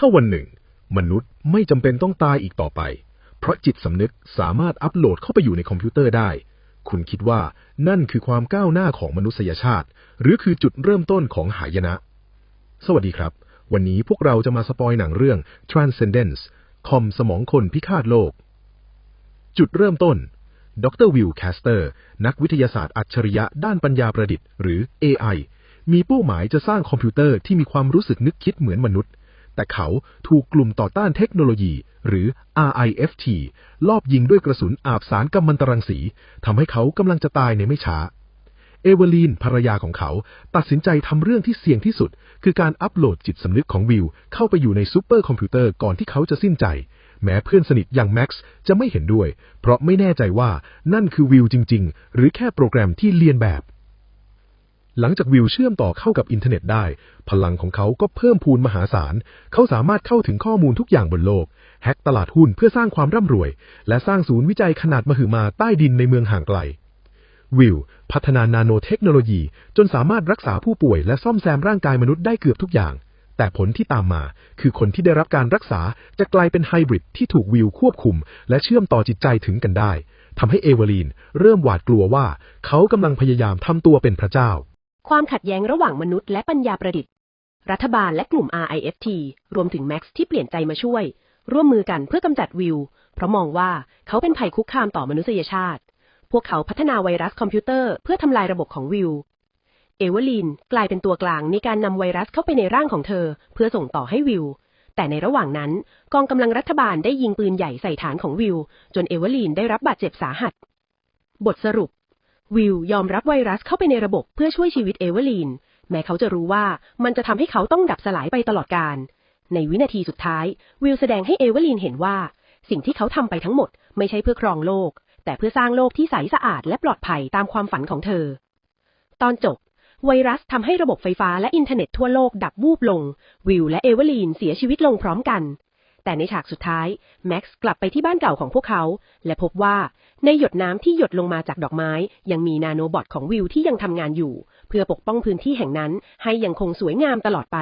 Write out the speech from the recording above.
ถ้าวันหนึ่ง มนุษย์ไม่จำเป็นต้องตายอีกต่อไป เพราะจิตสำนึกสามารถอัปโหลดเข้าไปอยู่ในคอมพิวเตอร์ได้ คุณคิดว่านั่นคือความก้าวหน้าของมนุษยชาติ หรือคือจุดเริ่มต้นของหายนะ สวัสดีครับ วันนี้พวกเราจะมาสปอยหนังเรื่อง Transcendence คอมสมองคนพิฆาตโลก จุดเริ่มต้น ดรวิลแคสเตอร์ นักวิทยาศาสตร์อัจฉริยะด้านปัญญาประดิษฐ์ หรือ AI มีเป้าหมายจะสร้างคอมพิวเตอร์ที่มีความรู้สึกนึกคิดเหมือนมนุษย์ แต่เขาถูกกลุ่มต่อต้านเทคโนโลยี หรือ RIFT ลอบยิงด้วยกระสุนอาบสารกัมมันตรังสีทำให้เขากำลังจะตายในไม่ช้า เอเวอร์ลีนภรรยาของเขา ตัดสินใจทำเรื่องที่เสี่ยงที่สุด คือการอัปโหลดจิตสำนึกของวิลเข้าไปอยู่ในซูเปอร์คอมพิวเตอร์ก่อนที่เขาจะสิ้นใจ แม้เพื่อนสนิทอย่างแม็กซ์จะไม่เห็นด้วย เพราะไม่แน่ใจว่านั่นคือวิลจริง ๆ หรือแค่โปรแกรมที่เลียนแบบ หลังจากวิวเชื่อมต่อเข้ากับอินเทอร์เน็ตได้ พลังของเขาก็เพิ่มพูนมหาศาล เขาสามารถเข้าถึงข้อมูลทุกอย่างบนโลก แฮกตลาดหุ้นเพื่อสร้างความร่ำรวย และสร้างศูนย์วิจัยขนาดมหึมาใต้ดินในเมืองห่างไกล วิลพัฒนานาโนเทคโนโลยี จนสามารถรักษาผู้ป่วยและซ่อมแซมร่างกายมนุษย์ได้เกือบทุกอย่าง แต่ผลที่ตามมา คือคนที่ได้รับการรักษาจะกลายเป็นไฮบริดที่ถูกวิลควบคุม และเชื่อมต่อจิตใจถึงกันได้ทำให้เอเวอรีนเริ่มหวาดกลัวว่าเขากำลังพยายามทำตัวเป็นพระเจ้า ความขัดแย้งระหว่างมนุษย์และปัญญาประดิษฐ์ รัฐบาลและกลุ่ม RIFT รวมถึงแม็กซ์ที่เปลี่ยนใจมาช่วย ร่วมมือกันเพื่อกำจัดวิว เพราะมองว่าเขาเป็นภัยคุกคามต่อมนุษยชาติ พวกเขาพัฒนาไวรัสคอมพิวเตอร์เพื่อทำลายระบบของวิว เอเวอลีนกลายเป็นตัวกลางในการนำไวรัสเข้าไปในร่างของเธอ เพื่อส่งต่อให้วิว แต่ในระหว่างนั้น กองกำลังรัฐบาลได้ยิงปืนใหญ่ใส่ฐานของวิว จนเอเวอลีนได้รับบาดเจ็บสาหัส บทสรุป วิลยอมรับไวรัสเข้าไปในระบบเพื่อช่วยชีวิตเอเวอร์ลีน แม้เขาจะรู้ว่ามันจะทำให้เขาต้องดับสลายไปตลอดกาลในวินาทีสุดท้าย วิลแสดงให้เอเวอร์ลีนเห็นว่า สิ่งที่เขาทำไปทั้งหมดไม่ใช่เพื่อครองโลก แต่เพื่อสร้างโลกที่ใสสะอาดและปลอดภัยตามความฝันของเธอ ตอนจบ ไวรัสทำให้ระบบไฟฟ้าและอินเทอร์เน็ตทั่วโลกดับวูบลง วิลและเอเวอร์ลีนเสียชีวิตลงพร้อมกัน แต่ในฉากสุดท้ายแม็กซ์กลับไปที่บ้านเก่าของพวกเขา และพบว่าในหยดน้ำที่หยดลงมาจากดอกไม้ ยังมีนาโนบอทของวิวที่ยังทำงานอยู่ เพื่อปกป้องพื้นที่แห่งนั้นให้ยังคงสวยงามตลอดไป